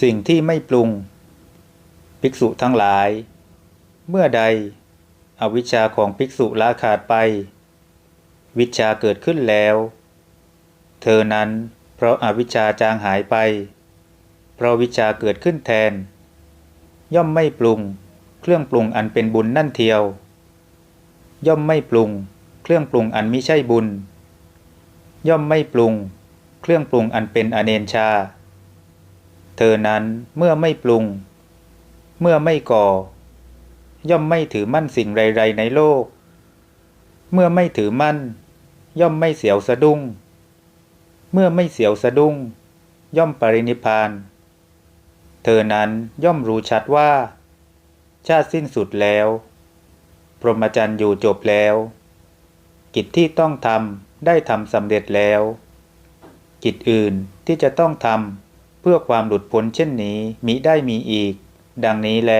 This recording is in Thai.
สิ่งที่ไม่ปรุง ภิกษุทั้งหลาย เมื่อใด อวิชชาของภิกษุละขาดไป วิชาเกิดขึ้นแล้ว เธอนั้นเพราะอาวิชชาจางหายไป เพราะวิชาเกิดขึ้นแทน ย่อมไม่ปรุง เครื่องปรุงอันเป็นบุญนั่นเทียว ย่อมไม่ปรุง เครื่องปรุงอันมิใช่บุญ ย่อมไม่ปรุง เครื่องปรุงอันเป็นอเนนชา อนั้นเมื่อไม่ปรุง เมื่อไม่ก่อ ย่อมไม่ถือมั่นสิ่งใดๆในโลก เมื่อไม่ถือมั่น ย่อมไม่เสียวสะดุ้ง เมื่อไม่เสียวสะดุ้ง ย่อมปรินิพพาน เธอนั้นย่อมรู้ชัดว่า ชาติสิ้นสุดแล้ว พรหมจรรย์อยู่จบแล้ว กิจที่ต้องทำได้ทำสำเร็จแล้ว กิจอื่นที่จะต้องทำ เพื่อความหลุดพ้นเช่นนี้มิได้มีอีก ดังนี้แล